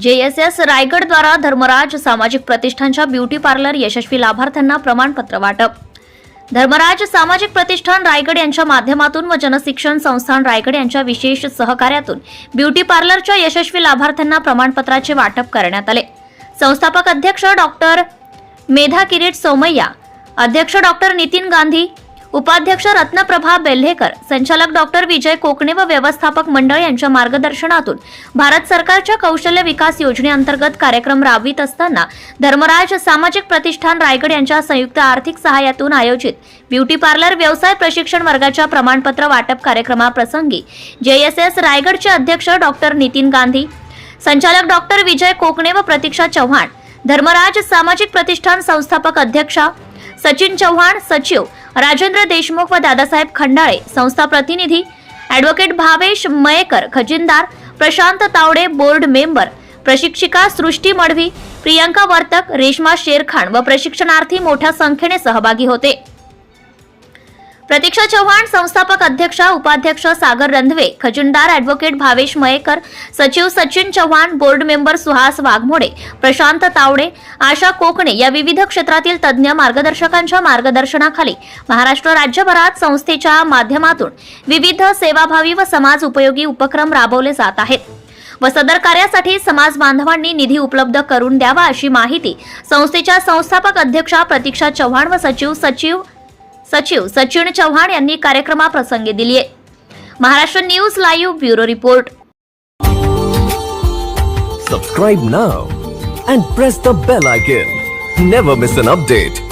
JSS रायगडद्वारा Dharmaraj सामाजिक प्रतिष्ठानच्या beauty parlour यशस्वी लाभार्थ्यांना प्रमाणपत्र वाटप. धर्मराज सामाजिक प्रतिष्ठान रायगड यांच्या माध्यमातून व जनशिक्षण संस्थान रायगड यांच्या विशेष सहकार्यातून ब्युटी पार्लरच्या यशस्वी लाभार्थ्यांना प्रमाणपत्राचे वाटप करण्यात आले. संस्थापक अध्यक्ष डॉक्टर मेधा किरीट सोमय्या अध्यक्ष डॉक्टर नितीन गांधी उपाध्यक्ष रत्नप्रभा बेल्हेकर संचालक डॉक्टर विजय कोकणे व व्यवस्थापक मंडळ यांच्या मार्गदर्शनातून भारत सरकारच्या कौशल्य विकास योजनेअंतर्गत कार्यक्रम राबवित असताना धर्मराज सामाजिक प्रतिष्ठान रायगड यांच्या संयुक्त आर्थिक सहाय्यातून आयोजित ब्युटी पार्लर व्यवसाय प्रशिक्षण वर्गाच्या प्रमाणपत्र वाटप कार्यक्रमाप्रसंगी जेएसएस रायगडचे अध्यक्ष डॉक्टर नितीन गांधी संचालक डॉक्टर विजय कोकणे व प्रतीक्षा चव्हाण धर्मराज सामाजिक प्रतिष्ठान संस्थापक अध्यक्षा सचिन चव्हाण सचिव राजेंद्र देशमुख व दादासाहेब खंडाळे संस्था प्रतिनिधी ॲडव्होकेट भावेश मयेकर खजिनदार प्रशांत तावडे बोर्ड मेंबर प्रशिक्षिका सृष्टी मडवी प्रियंका वर्तक रेश्मा शेरखान व प्रशिक्षणार्थी मोठ्या संख्येने सहभागी होते. प्रतीक्षा चव्हाण संस्थापक अध्यक्षा उपाध्यक्ष सागर रंधवे खजिनदार ॲडव्होकेट भावेश मयेकर सचिव सचिन चव्हाण बोर्ड मेंबर सुहास वाघमोडे प्रशांत तावडे आशा कोकणे या विविध क्षेत्रातील तज्ज्ञ मार्गदर्शकांच्या मार्गदर्शनाखाली महाराष्ट्र राज्यभरात संस्थेच्या माध्यमातून विविध सेवाभावी व समाज उपयोगी उपक्रम राबवले जात आहेत. व सदर कार्यासाठी समाज बांधवांनी निधी उपलब्ध करून द्यावा अशी माहिती संस्थेच्या संस्थापक अध्यक्षा प्रतीक्षा चव्हाण व सचिव सचिव सचिव सचिन चव्हाण यांनी कार्यक्रमाप्रसंगी दिली आहे. Maharashtra news live bureau report. Subscribe now and press the bell icon never miss an update